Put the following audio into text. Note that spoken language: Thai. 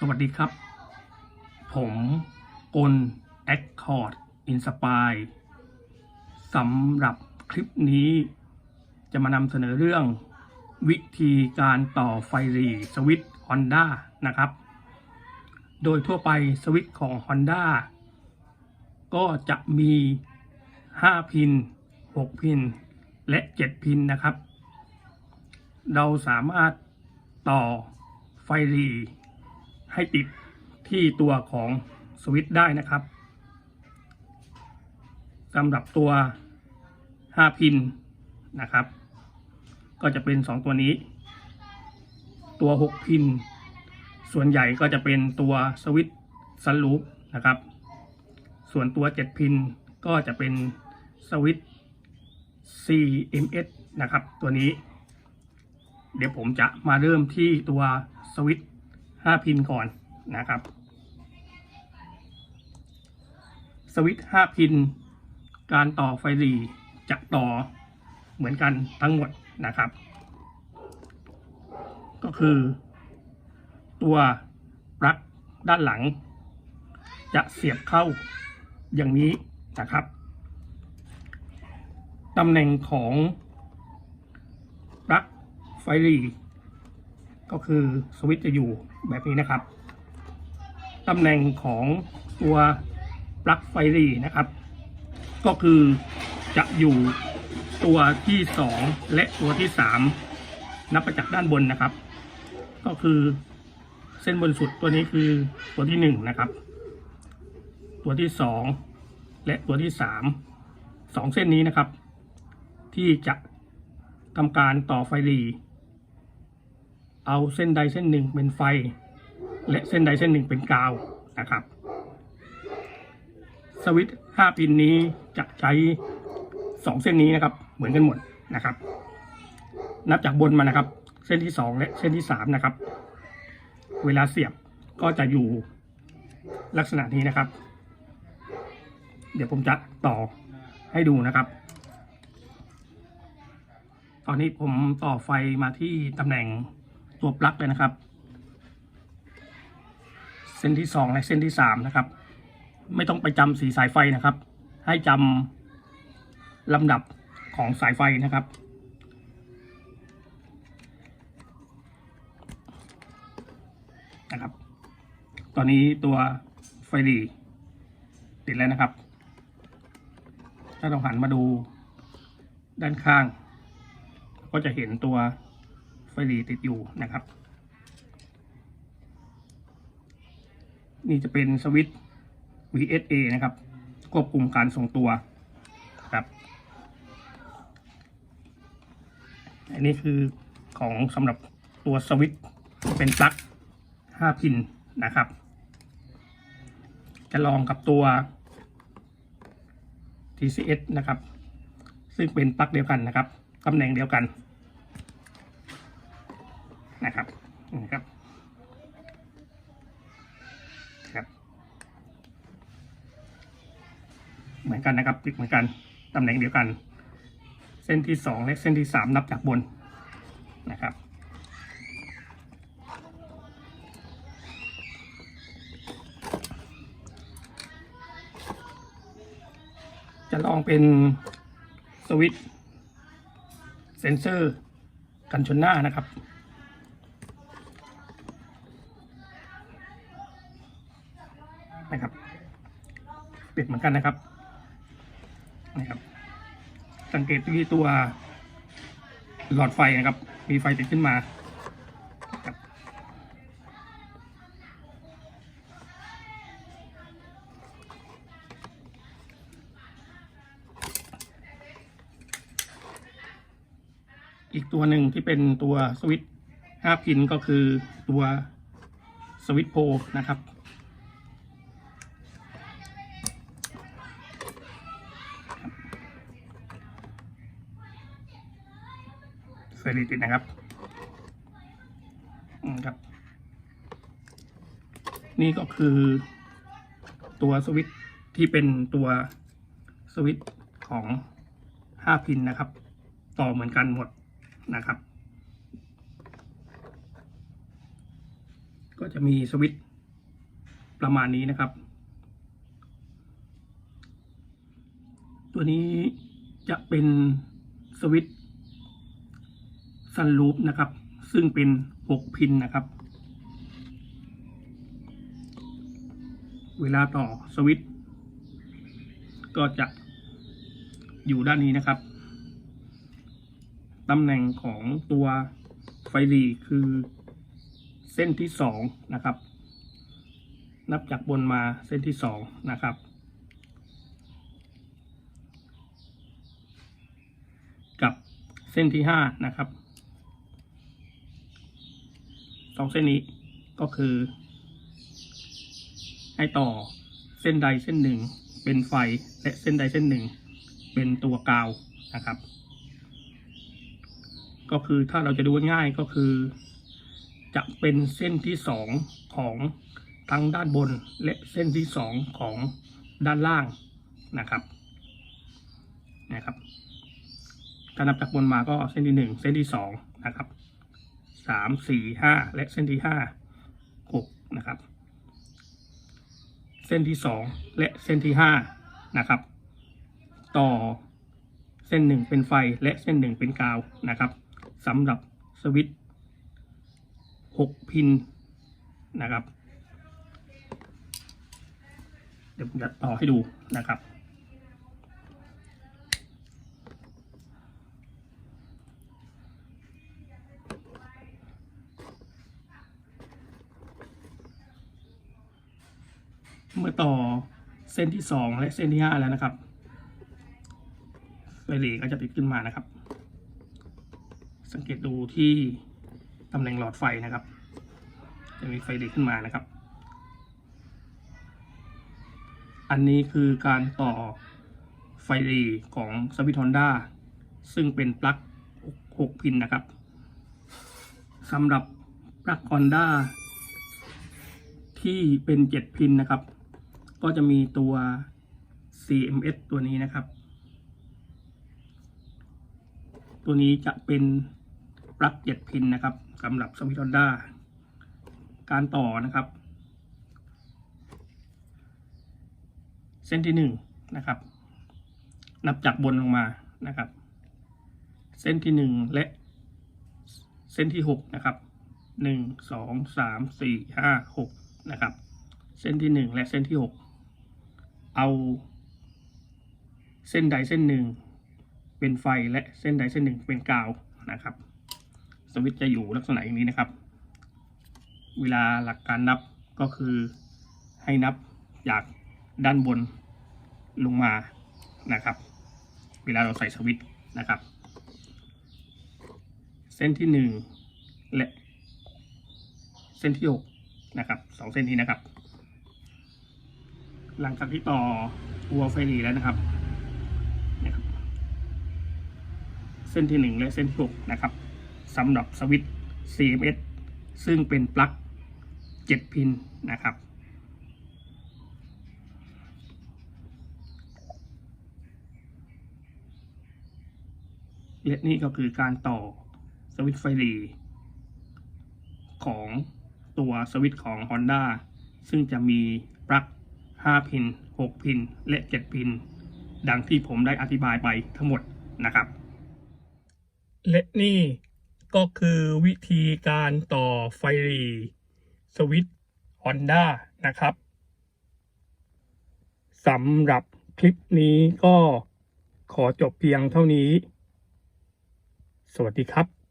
สวัสดีครับ ผมกลแอคคอร์ดอินสปายสำหรับคลิปนี้ จะมานำเสนอเรื่อง วิธีการต่อไฟรีสวิตช์ Honda นะครับ โดยทั่วไปสวิตช์ของ Honda ก็จะมี 5 พิน 6 พิน และ 7 พินนะครับ เราสามารถต่อไฟรี ให้ติดที่ตัวของสวิตช์ได้นะครับสำหรับตัว 5 พินนะครับ ก็จะเป็น 2 ตัวนี้ ตัว 6 พิน ส่วนใหญ่ก็จะเป็นตัวสวิตช์สลูปนะครับ ส่วนตัว 7 พินก็จะเป็นสวิตช์ CMS นะครับ ตัวนี้ เดี๋ยวผมจะมาเริ่มที่ตัวสวิตช์ 5พินก่อนนะครับ สวิตช์5พิน การต่อไฟหรีจะต่อเหมือนกันทั้งหมดนะครับ ก็คือ ตัวปลั๊กด้านหลัง จะเสียบเข้าอย่างนี้นะครับตำแหน่งของปลั๊กไฟหรี ก็คือสวิตช์จะอยู่แบบนี้นะครับตำแหน่งของตัวปลั๊กไฟรีนะครับ ก็คือจะอยู่ตัวที่ 2 และตัวที่ 3 นับไปจากด้านบนนะครับ ก็คือเส้นบนสุดตัวนี้คือตัวที่ 1 นะครับ ตัวที่ 2 และตัวที่ 3 2 เส้นนี้นะครับ ที่จะทำการต่อไฟรี เอาเส้นใดเส้นหนึ่งเป็นไฟ และเส้นใดเส้นหนึ่งเป็นกาวนะครับ สวิตช์5พินนี้จะใช้ 2 เส้นนี้นะครับ เหมือนกันหมดนะครับ นับจากบนมานะครับ เส้นที่ 2 และเส้นที่ 3 นะครับ เวลาเสียบก็จะอยู่ลักษณะนี้นะครับ เดี๋ยวผมจะต่อให้ดูนะครับ ตอนนี้ผมต่อไฟมาที่ตำแหน่ง ตัวปลั๊กเลยนะครับ เส้นที่สองและเส้นที่สามนะครับ ไม่ต้องไปจำสีสายไฟนะครับ ให้จำลำดับของสายไฟนะครับ นะครับ ตอนนี้ตัวไฟหลีติดแล้วนะครับ ถ้าเราหันมาดูด้านข้าง ก็จะเห็นตัว ไฟหลีติดอยู่นะครับ นี่จะเป็นสวิตช์ VSA นะครับ ควบคุมการทรงตัวครับอันนี้คือของสำหรับตัวสวิตช์เป็นปลั๊ก5 พินนะครับ จะลองกับตัว TCS นะครับ ซึ่งเป็นปลั๊กเดียวกันนะครับตำแหน่งเดียวกันนะครับนี่ครับครับ เห มือนกันนะครับติดเหมือนกันตำแหน่งเดียวกัน เส้นที่สองและเส้นที่สามนับจากบนนะครับ จะลองเป็นสวิตช์เซนเซอร์กันชนหน้านะครับนะครับ ปิดเหมือนกันนะครับ นะครับ สังเกตที่ตัวหลอดไฟนะครับ มีไฟติดขึ้นมาอีกตัวหนึ่งที่เป็นตัวสวิตช์5พินก็คือตัวสวิตช์โพลนะครับ เฟรนติดนะครับอืมครับ นี่ก็คือตัวสวิตที่เป็นตัวสวิตของ5พินนะครับ ต่อเหมือนกันหมดนะครับ ก็จะมีสวิตประมาณนี้นะครับ ตัวนี้จะเป็นสวิต ช์ซันลูปนะครับ ซึ่งเป็น 6 พินนะครับ เวลาต่อสวิตช์ก็จะอยู่ด้านนี้นะครับ ตำแหน่งของตัวไฟหลีคือเส้นที่สองนะครับ นับจากบนมาเส้นที่สองนะครับกับเส้นที่ห้านะครับ สองเส้นนี้ก็คือ ให้ต่อเส้นใดเส้นหนึ่ง เป็นไฟและเส้นใดเส้นหนึ่ง เป็นตัวกาวนะครับ ก็คือถ้าเราจะดูง่ายก็คือ จะเป็นเส้นที่สองของทั้งด้านบนและเส้นที่สองของด้านล่างนะครับนะครับถ้านับจากบนมาก็เส้นที่หนึ่งเส้นที่สองนะครับ สามสี่ห้าและเส้นที่ห้าหกนะครับ เส้นที่สองและเส้นที่ห้านะครับ ต่อเส้นหนึ่งเป็นไฟและเส้นหนึ่งเป็นกาวนะครับสำหรับสวิตช์หกพินนะครับ เดี๋ยวผมจะต่อให้ดูนะครับ เมื่อต่อเส้นที่สองและเส้นที่ห้าแล้วนะครับไฟเหลก็จะติดขึ้นมานะครับ สังเกตดูที่ตำแหน่งหลอดไฟนะครับ จะมีไฟเหลขึ้นมานะครับ อันนี้คือการต่อไฟเหลของสวิตฮอนด้าซึ่งเป็นปลั๊ก 6 พินนะครับสำหรับปลั๊กฮอนด้าที่เป็น 7 พินนะครับ ก็จะมีตัว CMS ตัวนี้นะครับ ตัวนี้จะเป็นปลั๊กเจ็ดพินนะครับสำหรับสวิตช์ฮอนด้าการต่อนะครับ เส้นที่หนึ่งนะครับ นับจากบนลงมานะครับ เส้นที่หนึ่งและเส้นที่หกนะครับหนึ่งสองสามสี่ห้าหกนะครับ เส้นที่หนึ่งและเส้นที่หก เอาเส้นใดเส้นหนึ่ง เป็นไฟและเส้นใดเส้นหนึ่งเป็นกาวนะครับ สวิตช์จะอยู่ลักษณะอย่างนี้นะครับ เวลาหลักการนับก็คือให้นับจากด้านบนลงมานะครับ เวลาเราใส่สวิตช์นะครับ เส้นที่หนึ่งและ เส้นที่หกนะครับสองเส้นนี้นะครับ หลังจากที่ต่อวัวไฟหลีแล้วนะครับนะครับ เส้นที่หนึ่งและเส้นที่หกนะครับสำหรับสวิตช์ CMS ซึ่งเป็นปลั๊ก7พินนะครับ และนี่ก็คือการต่อสวิตช์ไฟหลีของตัวสวิตช์ของ Honda ซึ่งจะมีปลั๊ก 5 พิน 6 พิน และ 7 พิน ดังที่ผมได้อธิบายไปทั้งหมดนะครับ และนี่ก็คือวิธีการต่อไฟรีสวิตช์ Honda นะครับสำหรับคลิปนี้ก็ขอจบเพียงเท่านี้ สวัสดีครับ